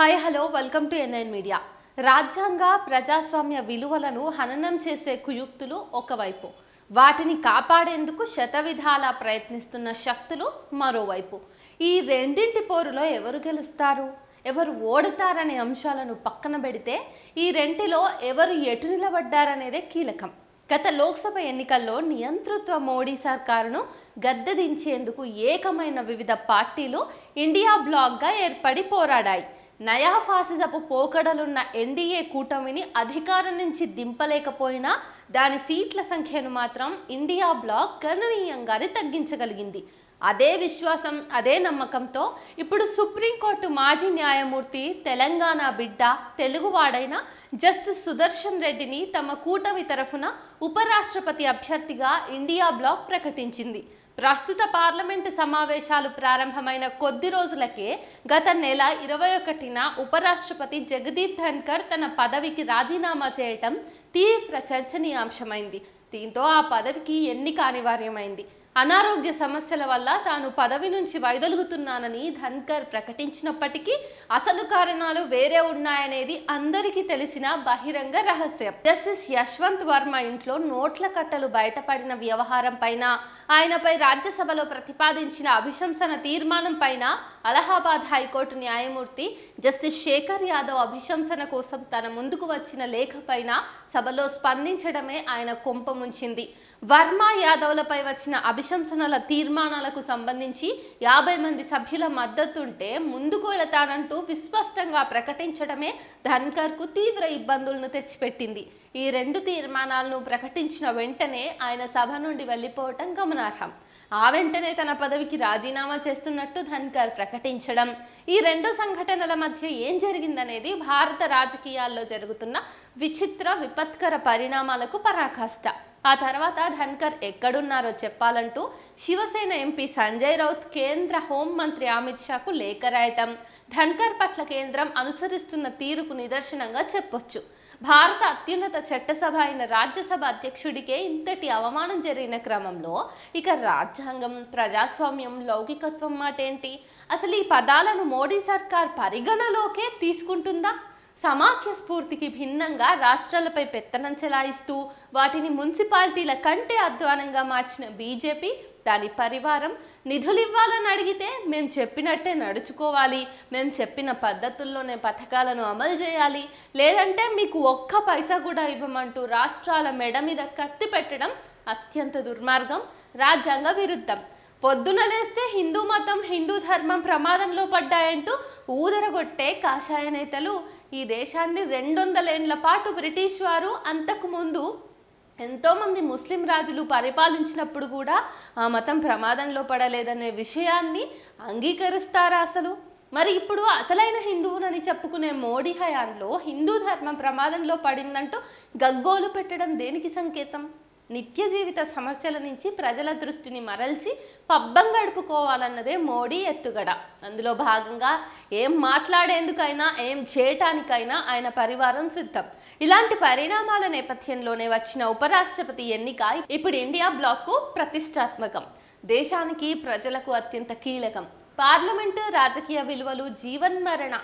Hi hello welcome to NIN media. రాజ్యాంగ ప్రజాస్వామ్య విలువలను హననం చేసే కుయుక్తులు ఒకవైపు. వాటిని కాపాడేందుకు శతవిధాల ప్రయత్నిస్తున్న శక్తులు మరోవైపు. ఈ రెండింటి పోరులో ఎవరు గెలుస్తారు? ఎవరు ఓడుతారనే అంశాలను పక్కన పెడితే ఈ రెంటిలో ఎవరు ఎటు నిలబడ్డారనేదే కీలకం. గత లోక్సభ ఎన్నికల్లో నియంతృత్వ మోడీ సర్కారును గద్దెదించేందుకు ఏకమైన వివిధ పార్టీలు ఇండియా బ్లాక్గా ఏర్పడి పోరాడాయి. నయా ఫాసిజపు పోకడలున్న ఎన్డీఏ కూటమిని అధికారం నుంచి దింపలేకపోయినా దాని సీట్ల సంఖ్యను మాత్రం ఇండియా బ్లాక్ గణనీయంగానే తగ్గించగలిగింది. అదే విశ్వాసం అదే నమ్మకంతో ఇప్పుడు సుప్రీంకోర్టు మాజీ న్యాయమూర్తి తెలంగాణ బిడ్డ తెలుగువాడైన జస్టిస్ సుదర్శన్ రెడ్డిని తమ కూటమి తరఫున ఉపరాష్ట్రపతి అభ్యర్థిగా ఇండియా బ్లాక్ ప్రకటించింది. ప్రస్తుత పార్లమెంటు సమావేశాలు ప్రారంభమైన కొద్ది రోజులకే గత నెల ఇరవై ఒకటిన ఉపరాష్ట్రపతి జగదీప్ ధన్కర్ తన పదవికి రాజీనామా చేయటం తీవ్ర చర్చనీయాంశమైంది. దీంతో ఆ పదవికి ఎన్నిక అనివార్యమైంది. అనారోగ్య సమస్యల వల్ల తాను పదవి నుంచి వైదొలుగుతున్నానని ధన్కర్ ప్రకటించినప్పటికీ అసలు కారణాలు వేరే ఉన్నాయనేది అందరికీ తెలిసిన బహిరంగ రహస్యం. జస్టిస్ యశ్వంత్ వర్మ ఇంట్లో నోట్ల కట్టలు బయటపడిన వ్యవహారం పైన ఆయనపై రాజ్యసభలో ప్రతిపాదించిన అభిశంసన తీర్మానం పైన అలహాబాద్ హైకోర్టు న్యాయమూర్తి జస్టిస్ శేఖర్ యాదవ్ అభిశంసన కోసం తన ముందుకు వచ్చిన లేఖ పైన సభలో స్పందించడమే ఆయన కొంప ముంచింది. వర్మ యాదవ్లపై వచ్చిన అభిశంసనల తీర్మానాలకు సంబంధించి యాభై మంది సభ్యుల మద్దతుంటే ముందుకు వెళతానంటూ విస్పష్టంగా ప్రకటించడమే ధన్కర్కు తీవ్ర ఇబ్బందులను తెచ్చిపెట్టింది. ఈ రెండు తీర్మానాలను ప్రకటించిన వెంటనే ఆయన సభ నుండి వెళ్ళిపోవటం గమనార్హం. ఆ వెంటనే తన పదవికి రాజీనామా చేస్తున్నట్టు ధన్కర్ ప్రకటించడం. ఈ రెండు సంఘటనల మధ్య ఏం జరిగిందనేది భారత రాజకీయాల్లో జరుగుతున్న విచిత్ర విపత్కర పరిణామాలకు పరాకాష్ట. ఆ తర్వాత ధన్కర్ ఎక్కడున్నారో చెప్పాలంటూ శివసేన ఎంపీ సంజయ్ రౌత్ కేంద్ర హోంమంత్రి అమిత్ షాకు లేఖ రాయటం. ధన్కర్ పట్ల కేంద్రం అనుసరిస్తున్న తీరుకు నిదర్శనంగా చెప్పొచ్చు. భారత అత్యున్నత చట్టసభ అయిన రాజ్యసభ అధ్యక్షుడికే ఇంతటి అవమానం జరిగిన క్రమంలో ఇక రాజ్యాంగం ప్రజాస్వామ్యం లౌకికత్వం మాట ఏంటి అసలు ఈ పదాలను మోడీ సర్కార్ పరిగణలోకే తీసుకుంటుందా? సమాఖ్య స్ఫూర్తికి భిన్నంగా రాష్ట్రాలపై పెత్తనం చెలాయిస్తూ వాటిని మున్సిపాలిటీల కంటే అధ్వానంగా మార్చిన బీజేపీ దాని పరివారం నిధులివ్వాలని అడిగితే మేము చెప్పినట్టే నడుచుకోవాలి మేము చెప్పిన పద్ధతుల్లోనే పథకాలను అమలు చేయాలి లేదంటే మీకు ఒక్క పైసా కూడా ఇవ్వమంటూ రాష్ట్రాల మెడ మీద కత్తి పెట్టడం అత్యంత దుర్మార్గం రాజ్యాంగ విరుద్ధం. పొద్దున లేస్తే హిందూ మతం హిందూ ధర్మం ప్రమాదంలో పడ్డాయంటూ ఊదరగొట్టే కాషాయ నేతలు ఈ దేశాన్ని రెండొందలేండ్ల పాటు బ్రిటిష్ వారు అంతకుముందు ఎంతోమంది ముస్లిం రాజులు పరిపాలించినప్పుడు కూడా ఆ మతం ప్రమాదంలో పడలేదనే విషయాన్ని అంగీకరిస్తారా అసలు? మరి ఇప్పుడు అసలైన హిందువునని చెప్పుకునే మోడీ హయాంలో హిందూ ధర్మం ప్రమాదంలో పడిందంటూ గగ్గోలు పెట్టడం దేనికి సంకేతం? నిత్య జీవిత సమస్యల నుంచి ప్రజల దృష్టిని మరల్చి పబ్బం గడుపుకోవాలన్నదే మోడీ ఎత్తుగడ. అందులో భాగంగా ఏం మాట్లాడేందుకైనా ఏం చేయటానికైనా ఆయన పరివారం సిద్ధం. ఇలాంటి పరిణామాల నేపథ్యంలోనే వచ్చిన ఉపరాష్ట్రపతి ఎన్నిక ఇప్పుడు ఇండియా బ్లాక్కు ప్రతిష్టాత్మకం. దేశానికి ప్రజలకు అత్యంత కీలకం. పార్లమెంటు రాజకీయ విలువలు జీవన్మరణ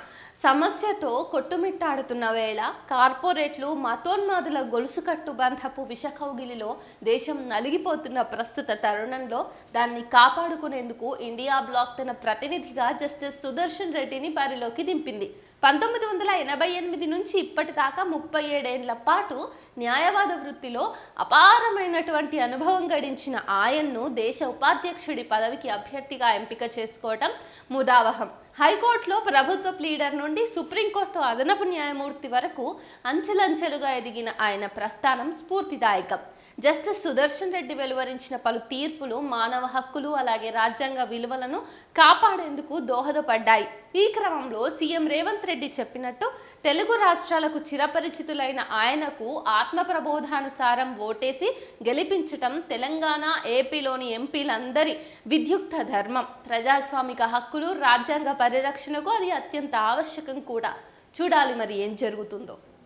సమస్యతో కొట్టుమిట్టాడుతున్న వేళ కార్పొరేట్లు మతోన్మాదుల గొలుసు కట్టుబంధపు విషకౌగిలిలో దేశం నలిగిపోతున్న ప్రస్తుత తరుణంలో దాన్ని కాపాడుకునేందుకు ఇండియా బ్లాక్ తన ప్రతినిధిగా జస్టిస్ సుదర్శన్ రెడ్డిని బరిలోకి దింపింది. పంతొమ్మిది వందల ఎనభై ఎనిమిది నుంచి ఇప్పటిదాకా ముప్పై ఏడేళ్ళ పాటు న్యాయవాద వృత్తిలో అపారమైనటువంటి అనుభవం గడించిన ఆయన్ను దేశ ఉపాధ్యక్షుడి పదవికి అభ్యర్థిగా ఎంపిక చేసుకోవటం ముదావహం. హైకోర్టులో ప్రభుత్వ ప్లీడర్ నుండి సుప్రీంకోర్టు అదనపు న్యాయమూర్తి వరకు అంచెలంచెలుగా ఎదిగిన ఆయన ప్రస్థానం స్ఫూర్తిదాయకం. జస్టిస్ సుదర్శన్ రెడ్డి వెలువరించిన పలు తీర్పులు మానవ హక్కులు అలాగే రాజ్యాంగ విలువలను కాపాడేందుకు దోహదపడ్డాయి. ఈ క్రమంలో సీఎం రేవంత్ రెడ్డి చెప్పినట్టు తెలుగు రాష్ట్రాలకు చిరపరిచితులైన ఆయనకు ఆత్మ ప్రబోధానుసారం ఓటేసి గెలిపించటం తెలంగాణ ఏపీలోని ఎంపీలందరి విద్యుక్త ధర్మం. ప్రజాస్వామిక హక్కులు రాజ్యాంగ పరిరక్షణకు అది అత్యంత ఆవశ్యకం కూడా. చూడాలి మరి ఏం జరుగుతుందో.